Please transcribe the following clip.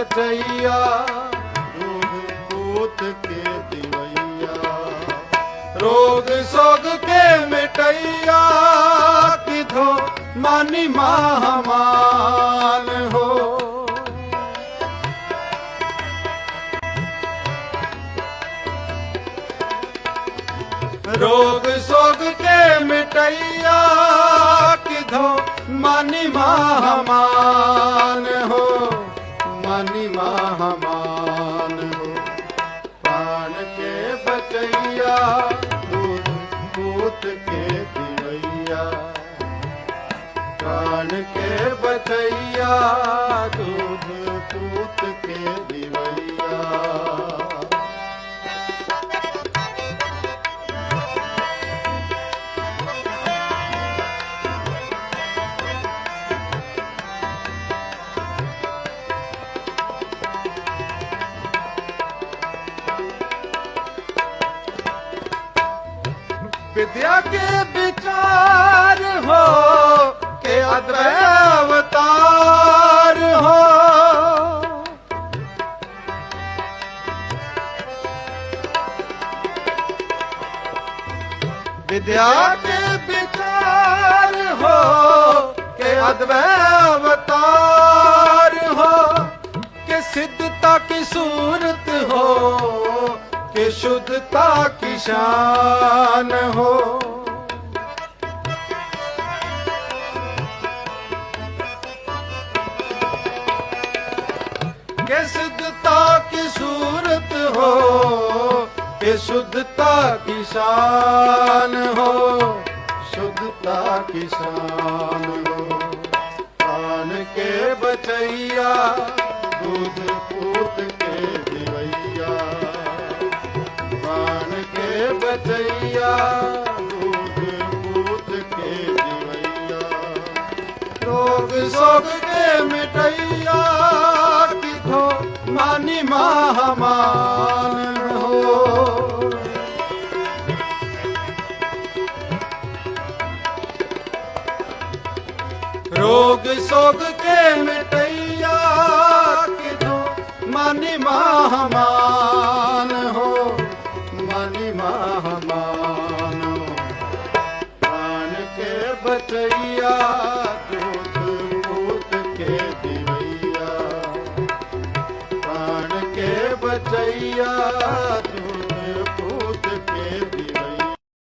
ਰਚਈਆ ਰੋਗ ਕੋਤ ਕੇ ਦਿਵਈਆ। ਰੋਗ ਸੋਗ ਕੇ ਮਿਟਈਆ। ਕਿਥੋਂ ਮਾਨੀ ਮਹਾਮਾਨ ਹੋ। ਰੋਗ ਸੋਗ ਕੇ ਮਿਟਈਆ। ਕਿਧੋ ਮਾਨੀ ਮਹਾਮਾਨ ਹੋ। જ્ઞાની મહામા ਵਿਦਿਆ ਕੇ ਵਿਚਾਰ ਹੋ, ਕੇ ਅਦਵੈ ਹੋ। ਵਿਦਿਆ ਕੇ ਵਿਚਾਰ ਹੋ, ਕੇ ਅਦਵੈ ਹੋ। ਕਿ ਸਿੱਧਤਾ ਕੀ ਸੂਰਤ ਹੋ ਕਿ ਸ਼ੁੱਧਤਾ ਕੀ ਸ਼ਾਨ ਹੋ। ਕਿ ਸਿੱਧਤਾ ਕੀ ਸੂਰਤ ਹੋ, ਕਿ ਸ਼ੁੱਧਤਾ ਕੀ ਸ਼ਾਨ ਹੋ। ਸ਼ੁੱਧਤਾ ਕੀ ਸ਼ਾਨ ਹੋ। ਆਨ ਕੇ ਬਚਈਆ, ਦੁੱਧ ਪੂਤ ਰਚਈਆ ਰੂਪ ਪੂਤ ਕੇ ਰੋਗ ਕੇ ਮਿਟਈਆ ਕਿਥੋ ਮਾਨੀ ਮਹਾਮਾਨ ਹੋ ਕੇ ਮਿਟਈਆ ਭਗਵਾਨ ਪ੍ਰਾਨ ਕੇ ਬਚਈਆ ਦੂਤ ਮੂਤ ਕੇ ਦਿਵਈਆ। ਪ੍ਰਾਨ ਕੇ ਬਚਈਆ ਦੂਤ